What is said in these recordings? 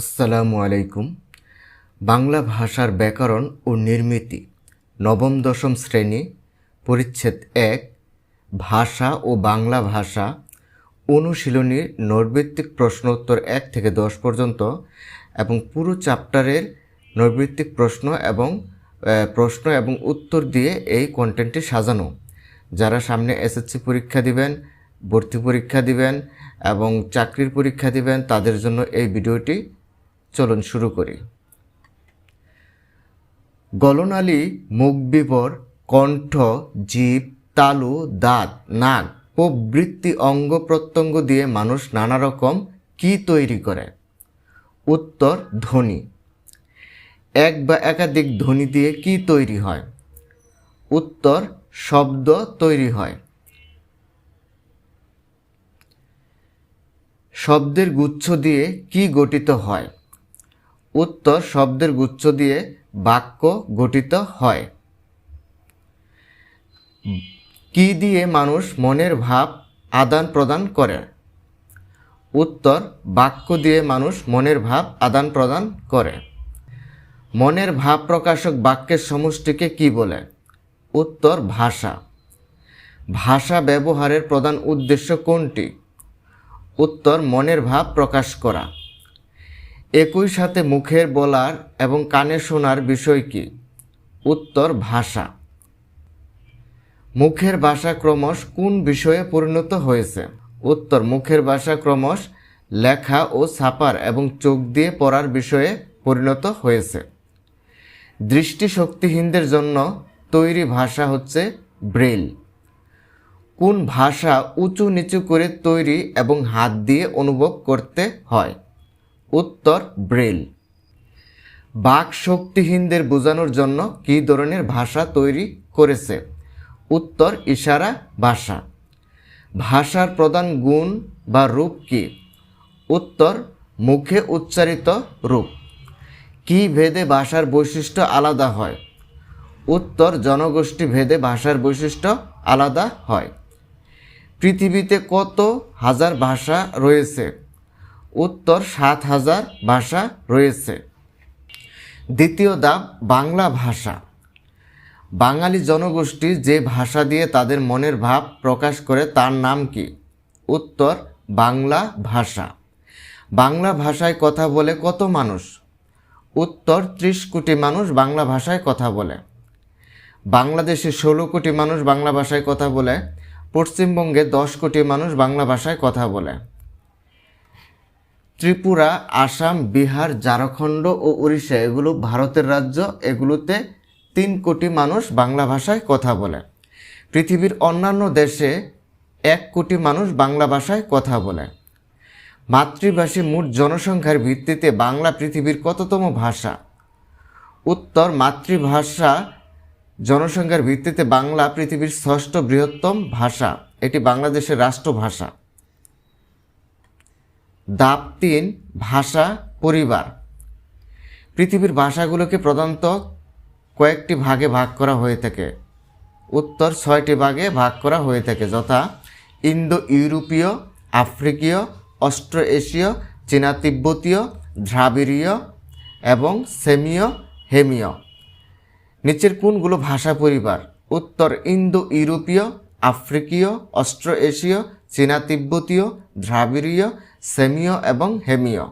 আসসালামু আলাইকুম। বাংলা ভাষার ব্যাকরণ ও নির্মিতি, নবম দশম শ্রেণি, পরিচ্ছেদ এক, ভাষা ও বাংলা ভাষা, অনুশীলনীর নৈর্বৃত্তিক প্রশ্ন উত্তর এক থেকে দশ পর্যন্ত এবং পুরো চ্যাপ্টারের নৈর্বৃত্তিক প্রশ্ন এবং প্রশ্ন এবং উত্তর দিয়ে এই কন্টেন্টটি সাজানো। যারা সামনে এসএসসি পরীক্ষা দিবেন, ভর্তি পরীক্ষা দিবেন এবং চাকরির পরীক্ষা দিবেন, তাদের জন্য এই ভিডিওটি চলুন শুরু করি। গলনালী মুখ বিবর কণ্ঠ, জীব, তালু, দাঁত, নাক প্রবৃত্তি অঙ্গ প্রত্যঙ্গ দিয়ে মানুষ নানা রকম কি তৈরি করে? উত্তর, ধ্বনি। এক বা একাধিক ধ্বনি দিয়ে কি তৈরি হয়? উত্তর, শব্দ তৈরি হয়। শব্দের গুচ্ছ দিয়ে কি গঠিত হয়? উত্তর শব্দের গুচ্ছ দিয়ে বাক্য গঠিত হয়। কি দিয়ে মানুষ মনের ভাব আদান প্রদান করে? উত্তর, বাক্য দিয়ে মানুষ মনের ভাব আদান প্রদান করে। মনের ভাব প্রকাশক বাক্যের সমষ্টিকে কি বলে? উত্তর, ভাষা। ভাষা ব্যবহারের প্রধান উদ্দেশ্য কোনটি? উত্তর, মনের ভাব প্রকাশ করা। একই সাথে মুখের বলার এবং কানে শোনার বিষয় কি? উত্তর, ভাষা। মুখের ভাষা ক্রমশ কোন বিষয়ে পরিণত হয়েছে? উত্তর, মুখের ভাষা ক্রমশ লেখা ও ছাপার এবং চোখ দিয়ে পড়ার বিষয়ে পরিণত হয়েছে। দৃষ্টিশক্তিহীনদের জন্য তৈরি ভাষা হচ্ছে ব্রেল কোন ভাষা উঁচু নিচু করে তৈরি এবং হাত দিয়ে অনুভব করতে হয়? উত্তর, ব্রেল। বাক শক্তিহীনদের বোঝানোর জন্য কী ধরনের ভাষা তৈরি করেছে? উত্তর, ইশারা, ভাষা। ভাষার প্রধান গুণ বা রূপ কি? উত্তর, মুখে উচ্চারিত রূপ। কি ভেদে ভাষার বৈশিষ্ট্য আলাদা হয়? উত্তর, জনগোষ্ঠী ভেদে ভাষার বৈশিষ্ট্য আলাদা হয়। পৃথিবীতে কত হাজার ভাষা রয়েছে? উত্তর সাত হাজার ভাষা রয়েছে। দ্বিতীয় ধাপ বাংলা ভাষা। বাঙালি জনগোষ্ঠী যে ভাষা দিয়ে তাদের মনের ভাব প্রকাশ করে তার নাম কি? উত্তর, বাংলা ভাষা। বাংলা ভাষায় কথা বলে কত মানুষ? উত্তর, ত্রিশ কোটি মানুষ বাংলা ভাষায় কথা বলে। বাংলাদেশে ষোলো কোটি মানুষ বাংলা ভাষায় কথা বলে। পশ্চিমবঙ্গে দশ কোটি মানুষ বাংলা ভাষায় কথা বলে। ত্রিপুরা, আসাম, বিহার, ঝাড়খণ্ড ও উড়িষ্যা, এগুলো ভারতের রাজ্য, এগুলোতে তিন কোটি মানুষ বাংলা ভাষায় কথা বলে। পৃথিবীর অন্যান্য দেশে এক কোটি মানুষ বাংলা ভাষায় কথা বলে। মাতৃভাষী মোট জনসংখ্যার ভিত্তিতে বাংলা পৃথিবীর কততম ভাষা? উত্তর মাতৃভাষা জনসংখ্যার ভিত্তিতে বাংলা পৃথিবীর ষষ্ঠ বৃহত্তম ভাষা। এটি বাংলাদেশের রাষ্ট্রভাষা। দাপ তিন, ভাষা, পরিবার। পৃথিবীর ভাষাগুলোকে প্রধানত কয়েকটি ভাগে ভাগ করা হয়ে থাকে। উত্তর ছয়টি ভাগে ভাগ করা হয়ে থাকে, যথা ইন্দো ইউরোপীয় আফ্রিকীয় অস্ট্রো এশীয় চীনা তিব্বতীয় দ্রাবিড়ীয় এবং সেমীয়, হেমীয়। নিচের কোনগুলো ভাষা, পরিবার। উত্তর ইন্দো ইউরোপীয় আফ্রিকীয় অস্ট্রো এশীয় চীনা তিব্বতীয় দ্রাবিড়ীয় সেমীয় এবং হেমীয়।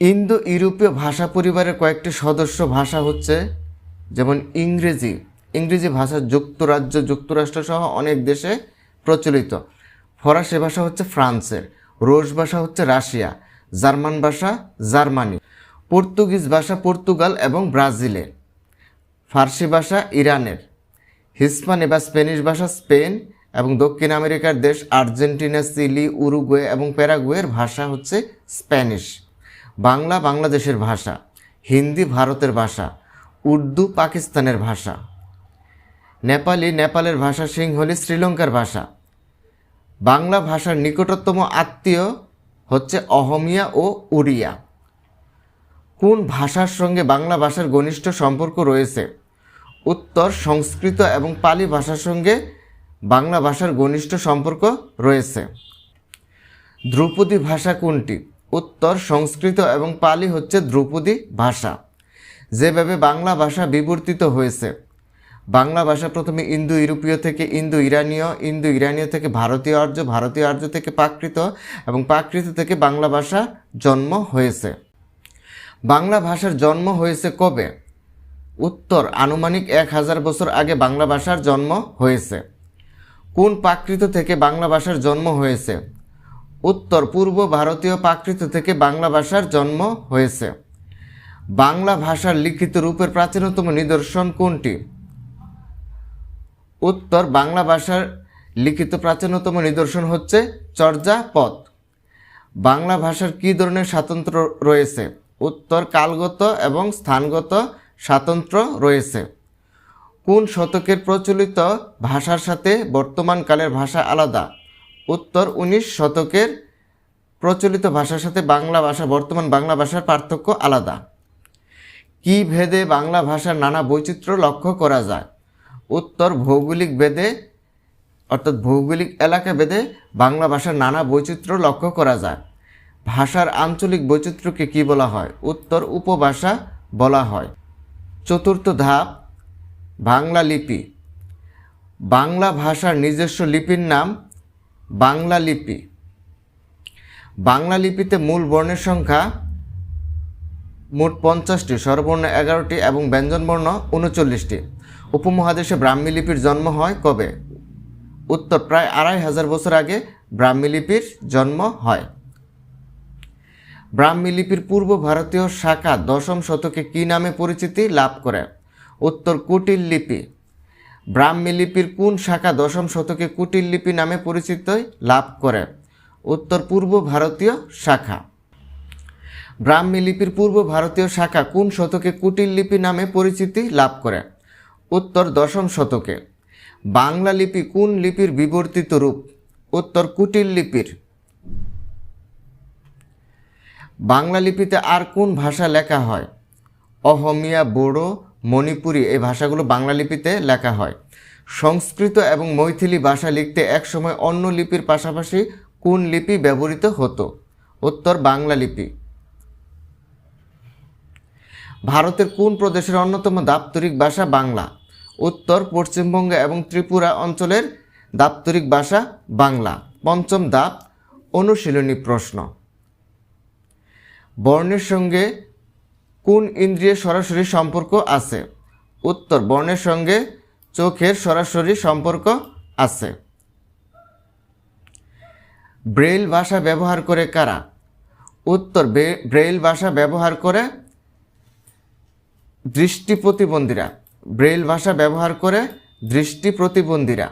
ইন্দো ইউরোপীয় ভাষা পরিবারের কয়েকটি সদস্য ভাষা হচ্ছে, যেমন ইংরেজি। ইংরেজি ভাষা যুক্তরাজ্য, যুক্তরাষ্ট্র সহ অনেক দেশে প্রচলিত। ফরাসি ভাষা হচ্ছে ফ্রান্সের। রুশ ভাষা হচ্ছে রাশিয়া। জার্মান ভাষা জার্মানি। পর্তুগিজ ভাষা পর্তুগাল এবং ব্রাজিলের ফার্সি ভাষা ইরানের। হিসপানি বা স্পেনিশ ভাষা স্পেন এবং দক্ষিণ আমেরিকার দেশ আর্জেন্টিনা, চিলি, উরুগুয়ে এবং প্যারাগুয়ের ভাষা হচ্ছে স্প্যানিশ। বাংলা বাংলাদেশের ভাষা, হিন্দি ভারতের ভাষা, উর্দু পাকিস্তানের ভাষা। নেপালি, নেপালের ভাষা, সিংহলি, শ্রীলঙ্কার ভাষা। বাংলা ভাষার নিকটতম আত্মীয় হচ্ছে অহমিয়া ও উড়িয়া কোন ভাষার সঙ্গে বাংলা ভাষার ঘনিষ্ঠ সম্পর্ক রয়েছে? উত্তর, সংস্কৃত এবং পালি ভাষার সঙ্গে বাংলা ভাষার ঘনিষ্ঠ সম্পর্ক রয়েছে। ধ্রুপদী ভাষা কোনটি? উত্তর, সংস্কৃত এবং পালি হচ্ছে ধ্রুপদী ভাষা। যেভাবে বাংলা ভাষা বিবর্তিত হয়েছে। বাংলা ভাষা প্রথমে ইন্দো ইউরোপীয় থেকে ইন্দো ইরানীয় ইন্দো ইরানীয় থেকে ভারতীয় আর্য ভারতীয় আর্য থেকে প্রাকৃত এবং প্রাকৃত থেকে বাংলা ভাষা জন্ম হয়েছে। বাংলা ভাষার জন্ম হয়েছে কবে? উত্তর, আনুমানিক এক হাজার বছর আগে বাংলা ভাষার জন্ম হয়েছে। কোন প্রাকৃত থেকে বাংলা ভাষার জন্ম হয়েছে? উত্তর, পূর্ব ভারতীয় প্রাকৃত থেকে বাংলা ভাষার জন্ম হয়েছে। বাংলা ভাষার লিখিত রূপের প্রাচীনতম নিদর্শন কোনটি? উত্তর, বাংলা ভাষার লিখিত প্রাচীনতম নিদর্শন হচ্ছে চর্যাপদ বাংলা ভাষার কী ধরনের স্বাতন্ত্র্য রয়েছে? উত্তর, কালগত এবং স্থানগত স্বাতন্ত্র্য রয়েছে। কোন শতকের প্রচলিত ভাষার সাথে বর্তমানকালের ভাষা আলাদা? উত্তর উনিশ শতকের প্রচলিত ভাষার সাথে বাংলা ভাষা, বর্তমান বাংলা ভাষার পার্থক্য আলাদা। কি ভেদে বাংলা ভাষার নানা বৈচিত্র্য লক্ষ্য করা যায়? উত্তর ভৌগোলিক ভেদে, অর্থাৎ ভৌগোলিক এলাকা ভেদে বাংলা ভাষার নানা বৈচিত্র্য লক্ষ্য করা যায়। ভাষার আঞ্চলিক বৈচিত্র্যকে কি বলা হয়? উত্তর উপভাষা বলা হয়। চতুর্থ ধাপ বাংলা লিপি। বাংলা ভাষার নিজস্ব লিপির নাম বাংলা লিপি। বাংলা লিপিতে মূল বর্ণের সংখ্যা মোট পঞ্চাশটি, স্বরবর্ণ এগারোটি এবং ব্যঞ্জনবর্ণ উনচল্লিশটি। উপমহাদেশে ব্রাহ্মী লিপির জন্ম হয় কবে? উত্তর, প্রায় আড়াই হাজার বছর আগে ব্রাহ্মী লিপির জন্ম হয়। ব্রাহ্মী লিপির পূর্ব ভারতীয় শাখা দশম শতকে কী নামে পরিচিতি লাভ করে? উত্তর কুটিল লিপি। ব্রাহ্মী লিপির কোন শাখা দশম শতকে কুটিল লিপি নামে পরিচিতি লাভ করে? উত্তর পূর্ব ভারতীয় শাখা। ব্রাহ্মী লিপির পূর্ব ভারতীয় শাখা কোন শতকে কুটিল লিপি নামে পরিচিতি লাভ করে? উত্তর দশম শতকে। বাংলা লিপি কোন লিপির বিবর্তিত রূপ? উত্তর কুটিল লিপির। বাংলা লিপিতে আর কোন ভাষা লেখা হয়? অহমিয়া বোড়ো মণিপুরি এই ভাষাগুলো বাংলা লিপিতে লেখা হয়। সংস্কৃত এবং মৈথিলি ভাষা লিখতে একসময় অন্য লিপির পাশাপাশি কোন লিপি ব্যবহৃত হতো? উত্তর বাংলা লিপি। ভারতের কোন প্রদেশের অন্যতম দাপ্তরিক ভাষা বাংলা? উত্তর, পশ্চিমবঙ্গ এবং ত্রিপুরা অঞ্চলের দাপ্তরিক ভাষা বাংলা। পঞ্চম দাপ, অনুশীলনী প্রশ্ন। বর্ণের সঙ্গে কোন ইন্দ্রিয়ের সরাসরি সম্পর্ক আছে? উত্তর, বর্ণের সঙ্গে চোখের সরাসরি সম্পর্ক আছে। ব্রেইল ভাষা ব্যবহার করে কারা? উত্তর ব্রেইল ভাষা ব্যবহার করে দৃষ্টি প্রতিবন্ধীরা। ব্রেইল ভাষা ব্যবহার করে দৃষ্টি প্রতিবন্ধীরা,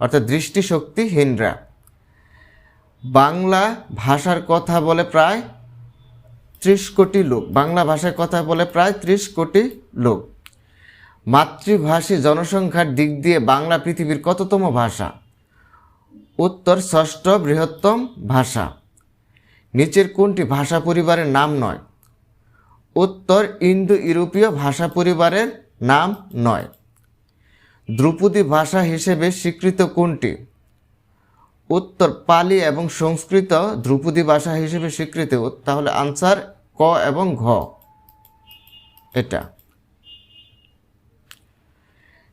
অর্থাৎ দৃষ্টিশক্তিহীনরা। বাংলা ভাষার কথা বলে প্রায় ত্রিশ কোটি লোক। বাংলা ভাষায় কথা বলে প্রায় ত্রিশ কোটি লোক। মাতৃভাষী জনসংখ্যার দিক দিয়ে বাংলা পৃথিবীর কততম ভাষা? উত্তর ষষ্ঠ বৃহত্তম ভাষা। নিচের কোনটি ভাষা পরিবারের নাম নয়? উত্তর ইন্দো ইউরোপীয় ভাষা পরিবারের নাম নয়। ধ্রুপদী ভাষা হিসেবে স্বীকৃত কোনটি? উত্তর পালি এবং সংস্কৃত ধ্রুপদী ভাষা হিসেবে স্বীকৃত, তাহলে আনসার ক এবং ঘ। এটা।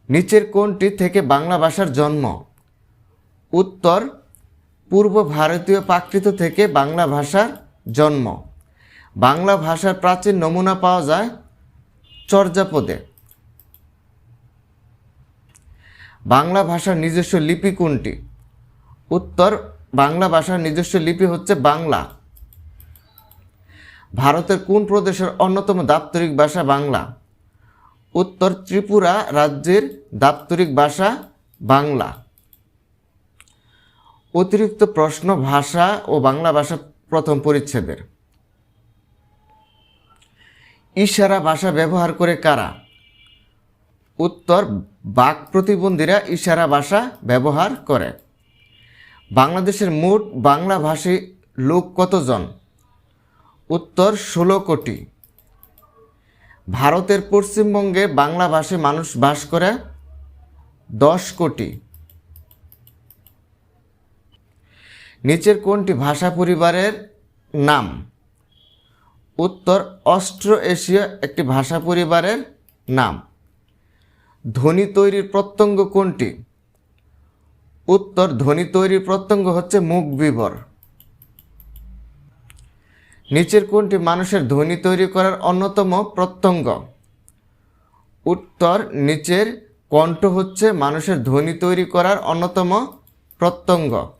নিচের কোনটি থেকে বাংলা ভাষার জন্ম। উত্তর, পূর্ব ভারতীয় প্রাকৃত থেকে বাংলা ভাষার জন্ম। বাংলা ভাষার প্রাচীন নমুনা পাওয়া যায় চর্যাপদে। বাংলা ভাষার নিজস্ব লিপি কোনটি? উত্তর বাংলা ভাষার নিজস্ব লিপি হচ্ছে বাংলা। ভারতের কোন প্রদেশের অন্যতম দাপ্তরিক ভাষা বাংলা? উত্তর ত্রিপুরা রাজ্যের দাপ্তরিক ভাষা বাংলা। অতিরিক্ত প্রশ্ন ভাষা ও বাংলা ভাষা প্রথম পরিচ্ছেদের। ইশারা ভাষা ব্যবহার করে কারা? উত্তর বাক প্রতিবন্ধীরা ইশারা ভাষা ব্যবহার করে। বাংলাদেশের মোট বাংলাভাষী লোক কতজন? উত্তর, ষোলো কোটি। ভারতের পশ্চিমবঙ্গে বাংলাভাষী মানুষ বাস করে দশ কোটি। নিচের কোনটি ভাষা পরিবারের নাম? উত্তর অস্ট্রো এশীয় একটি ভাষা পরিবারের নাম। ধ্বনি তৈরির প্রত্যঙ্গ কোনটি? উত্তর ধ্বনি তৈরির প্রত্যঙ্গ হচ্ছে মুখ বিবর। নিচের কোনটি মানুষের ধ্বনি তৈরি করার অন্যতম প্রত্যঙ্গ? উত্তর নিচের কণ্ঠ হচ্ছে মানুষের ধ্বনি তৈরি করার অন্যতম প্রত্যঙ্গ।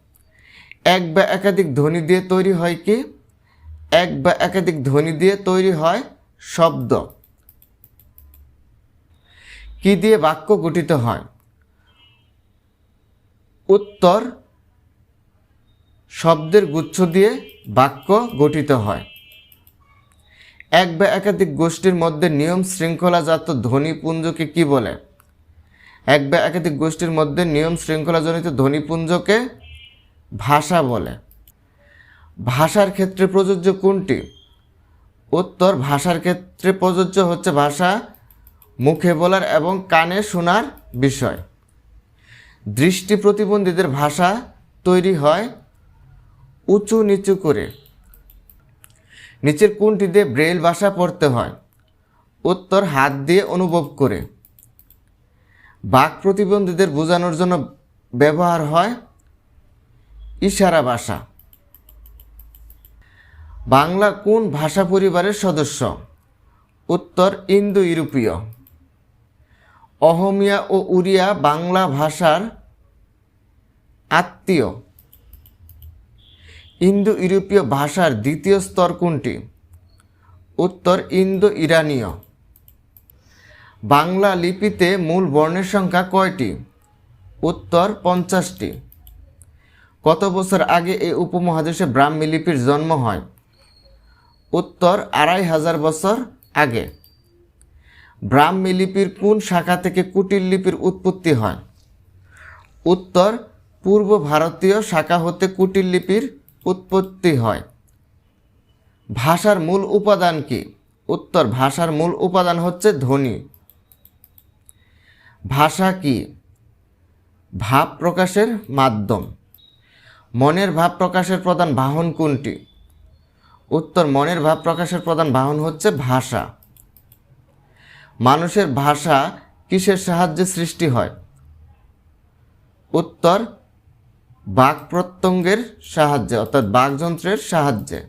এক বা একাধিক ধ্বনি দিয়ে তৈরি হয় কি? এক বা একাধিক ধ্বনি দিয়ে তৈরি হয় শব্দ। কি দিয়ে বাক্য গঠিত হয়? উত্তর শব্দের গুচ্ছ দিয়ে বাক্য গঠিত হয়। এক বা একাধিক গোষ্ঠীর মধ্যে নিয়ম শৃঙ্খলাজাত ধ্বনিপুঞ্জকে কি বলে? এক বা একাধিক গোষ্ঠীর মধ্যে নিয়ম শৃঙ্খলাজনিত ধ্বনিপুঞ্জকে ভাষা বলে। ভাষার ক্ষেত্রে প্রযোজ্য কোনটি? উত্তর, ভাষার ক্ষেত্রে প্রযোজ্য হচ্ছে ভাষা মুখে বলার এবং কানে শোনার বিষয়। দৃষ্টি প্রতিবন্ধীদের ভাষা তৈরি হয় উঁচু নিচু করে। নিচের কোনটি দিয়ে ব্রেল ভাষা পড়তে হয়? উত্তর হাত দিয়ে অনুভব করে। বাক প্রতিবন্ধীদের বোঝানোর জন্য ব্যবহার হয় ইশারা ভাষা। বাংলা কোন ভাষা পরিবারের সদস্য? উত্তর ইন্দো ইউরোপীয় অহমিয়া ও উড়িয়া বাংলা ভাষার আত্মীয়। ইন্দো ইউরোপীয় ভাষার দ্বিতীয় স্তর কোনটি? উত্তর ইন্দো ইরানীয় বাংলা লিপিতে মূল বর্ণের সংখ্যা কয়টি? উত্তর পঞ্চাশটি। কত বছর আগে এই উপমহাদেশে ব্রাহ্মী লিপির জন্ম হয়? উত্তর আড়াই হাজার বছর আগে। ব্রাহ্মী লিপির কোন শাখা থেকে কুটির লিপির উৎপত্তি হয়? উত্তর, পূর্ব ভারতীয় শাখা হতে কুটির লিপির উৎপত্তি হয়। ভাষার মূল উপাদান কি? উত্তর, ভাষার মূল উপাদান হচ্ছে ধ্বনি। ভাষা কি? ভাব প্রকাশের মাধ্যম। মনের ভাব প্রকাশের প্রধান বাহন কোনটি? উত্তর, মনের ভাব প্রকাশের প্রধান বাহন হচ্ছে ভাষা। মানুষের ভাষা কিসের সাহায্যে সৃষ্টি হয়? উত্তর, বাক প্রত্যঙ্গের সাহায্যে, অর্থাৎ বাকযন্ত্রের সাহায্যে।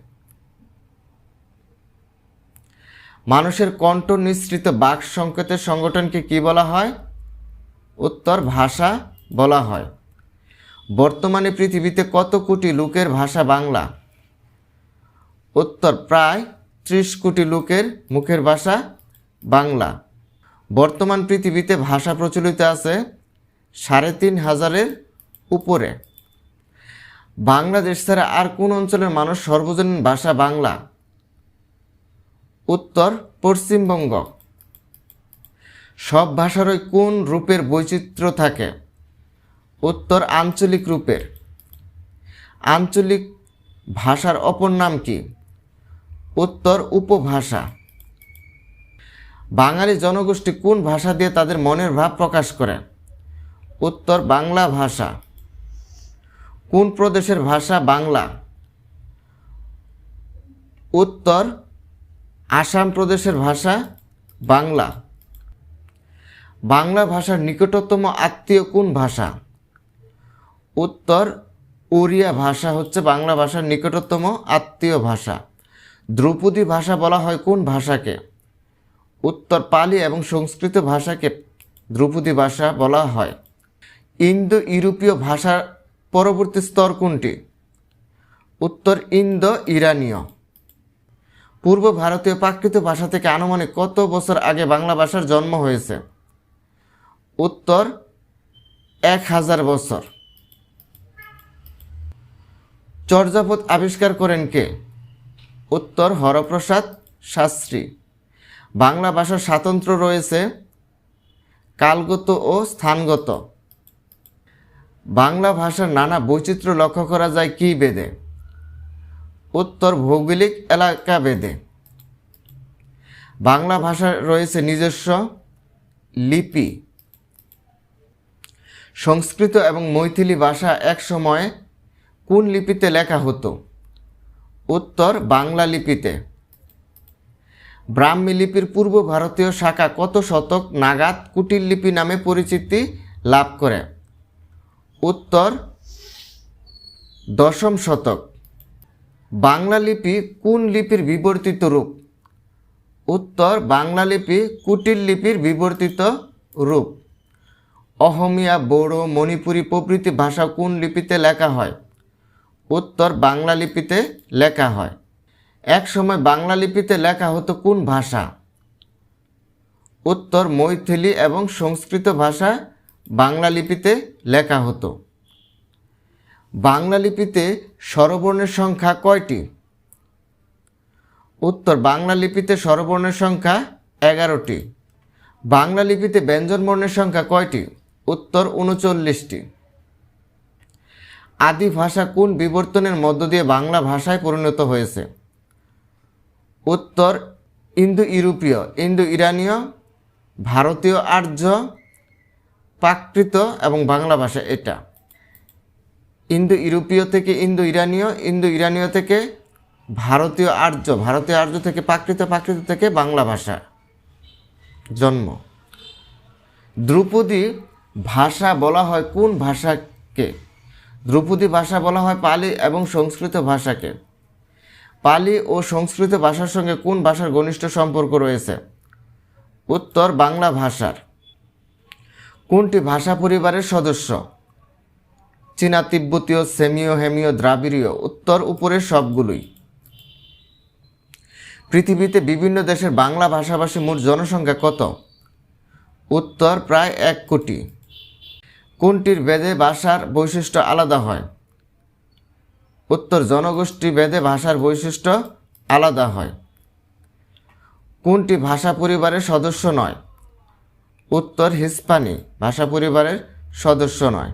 মানুষের কণ্ঠ নিঃসৃত বাক সংকেতের সংগঠনকে কি বলা হয়? উত্তর, ভাষা বলা হয়। বর্তমানে পৃথিবীতে কত কোটি লোকের ভাষা বাংলা? উত্তর, প্রায় ত্রিশ কোটি লোকের মুখের ভাষা বাংলা। বর্তমান পৃথিবীতে ভাষা প্রচলিত আছে সাড়ে তিন হাজারের উপরে। বাংলাদেশ ছাড়া আর কোন অঞ্চলের মানুষ সর্বজনীন ভাষা বাংলা? উত্তর পশ্চিমবঙ্গ। সব ভাষারই কোন রূপের বৈচিত্র্য থাকে? উত্তর আঞ্চলিক রূপের। আঞ্চলিক ভাষার অপর নাম কি? উত্তর উপভাষা। বাঙালি জনগোষ্ঠী কোন ভাষা দিয়ে তাদের মনের ভাব প্রকাশ করে? উত্তর, বাংলা ভাষা। কোন প্রদেশের ভাষা বাংলা? উত্তর, আসাম প্রদেশের ভাষা বাংলা। বাংলা ভাষার নিকটতম আত্মীয় কোন ভাষা? উত্তর, ওড়িয়া ভাষা হচ্ছে বাংলা ভাষার নিকটতম আত্মীয় ভাষা। ধ্রুপদী ভাষা বলা হয় কোন ভাষাকে? উত্তর পালি এবং সংস্কৃত ভাষাকে ধ্রুপদী ভাষা বলা হয়। ইন্দো ইউরোপীয় ভাষার পরবর্তী স্তর কোনটি? উত্তর ইন্দো ইরানীয় পূর্ব ভারতীয় প্রাকৃত ভাষা থেকে আনুমানিক কত বছর আগে বাংলা ভাষার জন্ম হয়েছে? উত্তর, এক হাজার বছর। চর্যাপদ আবিষ্কার করেন কে? উত্তর হরপ্রসাদ শাস্ত্রী। বাংলা ভাষার স্বাতন্ত্র রয়েছে কালগত ও স্থানগত। বাংলা ভাষার নানা বৈচিত্র্য লক্ষ্য করা যায় কি বেদে উত্তর ভৌগোলিক এলাকা বেদে বাংলা ভাষার রয়েছে নিজস্ব লিপি। সংস্কৃত এবং মৈথিলি ভাষা এক সময়ে কোন লিপিতে লেখা হতো? উত্তর বাংলা লিপিতে। ব্রাহ্মী লিপির পূর্ব ভারতীয় শাখা কত শতক নাগাদ কুটির লিপি নামে পরিচিতি লাভ করে? উত্তর, দশম শতক। বাংলা লিপি কোন লিপির বিবর্তিত রূপ? উত্তর, বাংলা লিপি কুটির লিপির বিবর্তিত রূপ। অহমিয়া, বড়ো, মণিপুরি প্রভৃতি ভাষা কোন লিপিতে লেখা হয়? উত্তর, বাংলা লিপিতে লেখা হয়। এক সময় বাংলা লিপিতে লেখা হতো কোন ভাষা? উত্তর মৈথিলি এবং সংস্কৃত ভাষা বাংলা লিপিতে লেখা হতো। বাংলা লিপিতে স্বরবর্ণের সংখ্যা কয়টি? উত্তর, বাংলা লিপিতে স্বরবর্ণের সংখ্যা এগারোটি। বাংলা লিপিতে ব্যঞ্জনবর্ণের সংখ্যা কয়টি? উত্তর, উনচল্লিশটি। আদি ভাষা কোন বিবর্তনের মধ্য দিয়ে বাংলা ভাষায় পরিণত হয়েছে? উত্তর ইন্দো ইউরোপীয় ইন্দো ইরানীয় ভারতীয় আর্য, প্রাকৃত এবং বাংলা ভাষা এটা। ইন্দো ইউরোপীয় থেকে ইন্দো ইরানীয় ইন্দো ইরানীয় থেকে ভারতীয় আর্য ভারতীয় আর্য থেকে প্রাকৃত প্রাকৃত থেকে বাংলা ভাষা জন্ম। ধ্রুপদী ভাষা বলা হয় কোন ভাষাকে? ধ্রুপদী ভাষা বলা হয় পালি এবং সংস্কৃত ভাষাকে। পালি ও সংস্কৃত ভাষার সঙ্গে কোন ভাষার ঘনিষ্ঠ সম্পর্ক রয়েছে? উত্তর বাংলা ভাষার। কোনটি ভাষা পরিবারের সদস্য? চীনা তিব্বতীয়, সেমীয়, হেমীয়, দ্রাবিড়ীয়। উত্তর উপরের সবগুলোই। পৃথিবীতে বিভিন্ন দেশের বাংলা ভাষাভাষী মোট জনসংখ্যা কত? উত্তর প্রায় এক কোটি। কোনটির বেদে ভাষার বৈশিষ্ট্য আলাদা হয়? উত্তর জনগোষ্ঠী বেদে ভাষার বৈশিষ্ট্য আলাদা হয়। কোনটি ভাষা পরিবারের সদস্য নয়? উত্তর হিস্পানি ভাষা পরিবারের সদস্য নয়।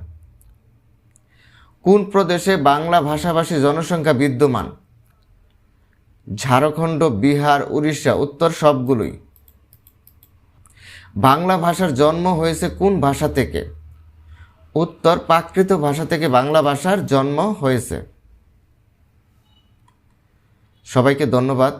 কোন প্রদেশে বাংলা ভাষাভাষী জনসংখ্যা বিদ্যমান? ঝাড়খণ্ড, বিহার, উড়িষ্যা, উত্তর সবগুলোই। বাংলা ভাষার জন্ম হয়েছে কোন ভাষা থেকে? উত্তর প্রাকৃত ভাষা থেকে বাংলা ভাষার জন্ম হয়েছে। সবাইকে ধন্যবাদ।